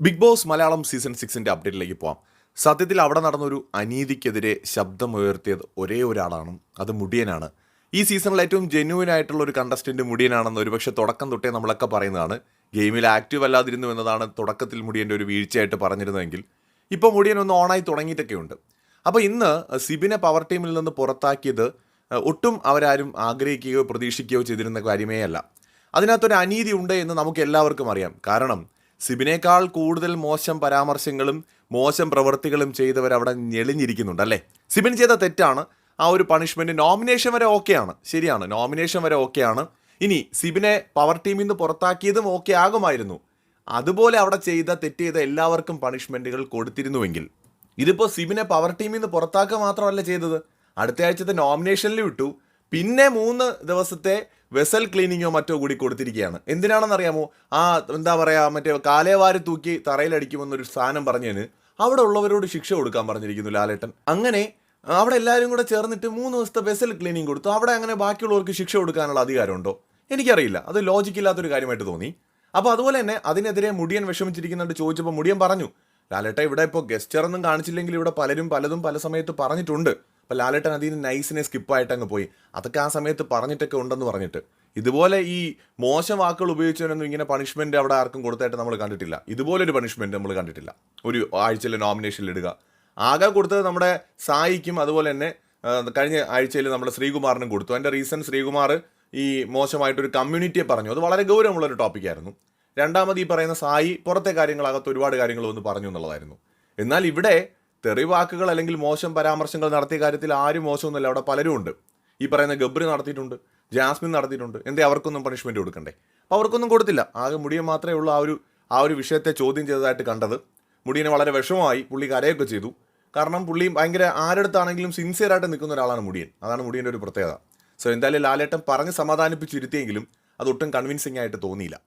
Big boss Malayalam season സിക്സിന്റെ അപ്ഡേറ്റിലേക്ക് പോവാം. സത്യത്തിൽ അവിടെ നടന്നൊരു അനീതിക്കെതിരെ ശബ്ദമുയർത്തിയത് ഒരേ ഒരാളാണ്. അത് മുടിയനാണ്. ഈ സീസണിൽ ഏറ്റവും ജെന്യൂൻ ആയിട്ടുള്ള ഒരു കണ്ടസ്റ്റന്റ് മുടിയനാണെന്ന് ഒരുപക്ഷെ തുടക്കം തൊട്ടേ നമ്മളൊക്കെ പറയുന്നതാണ്. ഗെയിമിൽ ആക്റ്റീവ് അല്ലാതിരുന്നു എന്നതാണ് തുടക്കത്തിൽ മുടിയന്റെ ഒരു വീഴ്ചയായിട്ട് പറഞ്ഞിരുന്നതെങ്കിൽ. ഇപ്പോൾ മുടിയൻ ഒന്ന് ഓണായി തുടങ്ങിയിട്ടൊക്കെ ഉണ്ട് അപ്പോൾ ഇന്ന് സിബിനെ പവർ ടീമിൽ നിന്ന് പുറത്താക്കിയത് ഒട്ടും അവരാരും ആഗ്രഹിക്കുകയോ പ്രതീക്ഷിക്കുകയോ ചെയ്തിരുന്ന കാര്യമേ അല്ല അതിനകത്തൊരു അനീതി ഉണ്ട് എന്ന് നമുക്ക് എല്ലാവർക്കും അറിയാം. കാരണം സിബിനേക്കാൾ കൂടുതൽ മോശം പരാമർശങ്ങളും മോശം പ്രവൃത്തികളും ചെയ്തവർ അവിടെ ഞെളിഞ്ഞിരിക്കുന്നുണ്ട് അല്ലേ? സിബിൻ ചെയ്ത തെറ്റാണ്. ആ ഒരു പണിഷ്മെന്റ് നോമിനേഷൻ വരെ ഓക്കെയാണ്. ശരിയാണ് നോമിനേഷൻ വരെ ഓക്കെയാണ്. ഇനി സിബിനെ പവർ ടീമിൽ നിന്ന് പുറത്താക്കിയതും ഓക്കെ ആകുമായിരുന്നു. അതുപോലെ അവിടെ ചെയ്ത തെറ്റ് ചെയ്ത എല്ലാവർക്കും പണിഷ്മെന്റുകൾ കൊടുത്തിരുന്നുവെങ്കിൽ. ഇതിപ്പോൾ സിബിനെ പവർ ടീമിൽ നിന്ന് പുറത്താക്കുക മാത്രമല്ല ചെയ്തത്. അടുത്ത ആഴ്ചത്തെ നോമിനേഷനിൽ വിട്ടു. പിന്നെ മൂന്ന് ദിവസത്തെ വെസൽ ക്ലീനിങ്ങോ മറ്റോ കൂടി കൊടുത്തിരിക്കുകയാണ്. എന്തിനാണെന്നറിയാമോ? ആ എന്താ പറയുക മറ്റേ കാലേവാരി തൂക്കി തറയിലടിക്കുമെന്നൊരു സാധനം പറഞ്ഞതിന് അവിടെ ഉള്ളവരോട് ശിക്ഷ കൊടുക്കാൻ പറഞ്ഞിരിക്കുന്നു ലാലേട്ടൻ. അങ്ങനെ അവിടെ എല്ലാവരും കൂടെ ചേർന്നിട്ട് മൂന്ന് ദിവസത്തെ വെസൽ ക്ലീനിങ് കൊടുത്തു. അവിടെ അങ്ങനെ ബാക്കിയുള്ളവർക്ക് ശിക്ഷ കൊടുക്കാനുള്ള അധികാരമുണ്ടോ? എനിക്കറിയില്ല. അത് ലോജിക്ക് ഇല്ലാത്തൊരു കാര്യമായിട്ട് തോന്നി. അപ്പോൾ അതുപോലെ തന്നെ അതിനെതിരെ മുടിയൻ വിഷമിച്ചിരിക്കുന്നുണ്ട് ചോദിച്ചപ്പോൾ മുടിയൻ പറഞ്ഞു ലാലേട്ട ഇവിടെ ഇപ്പോൾ ഗസ്റ്റർ ഒന്നും കാണിച്ചില്ലെങ്കിൽ ഇവിടെ പലരും പലതും പല സമയത്ത് പറഞ്ഞിട്ടുണ്ട്. അപ്പോൾ ലാലേട്ടൻ അതിന് നൈസിനെ സ്കിപ്പായിട്ട് അങ്ങ് പോയി. അതൊക്കെ ആ സമയത്ത് പറഞ്ഞിട്ടൊക്കെ ഉണ്ടെന്ന് പറഞ്ഞിട്ട്. ഇതുപോലെ ഈ മോശം വാക്കുകൾ ഉപയോഗിച്ചവനൊന്നും ഇങ്ങനെ പണിഷ്മെന്റ് അവിടെ ആർക്കും കൊടുത്തായിട്ട് നമ്മൾ കണ്ടിട്ടില്ല. ഇതുപോലൊരു പണിഷ്മെന്റ് നമ്മൾ കണ്ടിട്ടില്ല. ഒരു ആഴ്ചയിലെ നോമിനേഷനിൽ ഇടുക. ആകെ കൊടുത്തത് നമ്മുടെ സായിക്കും അതുപോലെ തന്നെ കഴിഞ്ഞ ആഴ്ചയിൽ നമ്മുടെ ശ്രീകുമാറിനും കൊടുത്തു. അതിന്റെ റീസൺ ശ്രീകുമാർ ഈ മോശമായിട്ടൊരു കമ്മ്യൂണിറ്റിയെ പറഞ്ഞു. അത് വളരെ ഗൗരവമുള്ളൊരു ടോപ്പിക്കായിരുന്നു രണ്ടാമത് ഈ പറയുന്ന സായി പുറത്തെ കാര്യങ്ങളകത്ത് ഒരുപാട് കാര്യങ്ങൾ വന്ന് പറഞ്ഞു എന്നുള്ളതായിരുന്നു. എന്നാൽ ഇവിടെ തെറി വാക്കുകൾ അല്ലെങ്കിൽ മോശം പരാമർശങ്ങൾ നടത്തിയ കാര്യത്തിൽ ആരും മോശമൊന്നുമില്ല. അവിടെ പലരും ഉണ്ട്. ഈ പറയുന്ന ഗബ്രി നടത്തിയിട്ടുണ്ട് ജാസ്മിൻ നടത്തിയിട്ടുണ്ട്. എന്തേ അവർക്കൊന്നും പണിഷ്മെന്റ് കൊടുക്കണ്ടേ? അപ്പോൾ അവർക്കൊന്നും കൊടുത്തില്ല. ആകെ മുടിയൻ മാത്രമേ ഉള്ളൂ ആ ഒരു ആ ഒരു വിഷയത്തെ ചോദ്യം ചെയ്തതായിട്ട് കണ്ടത്. മുടിയനെ വളരെ വിഷമമായി പുള്ളി കരയൊക്കെ ചെയ്തു. കാരണം പുള്ളി ഭയങ്കര ആരടുത്താണെങ്കിലും സിൻസിയറായിട്ട് നിൽക്കുന്ന ഒരാളാണ് മുടിയൻ. അതാണ് മുടിയന്റെ ഒരു പ്രത്യേകത. സോ എന്തായാലും ലാലേട്ടൻ പറഞ്ഞ് സമാധാനിപ്പിച്ചിരുത്തിയെങ്കിലും അതൊട്ടും കൺവിൻസിംഗ് ആയിട്ട് തോന്നിയില്ല.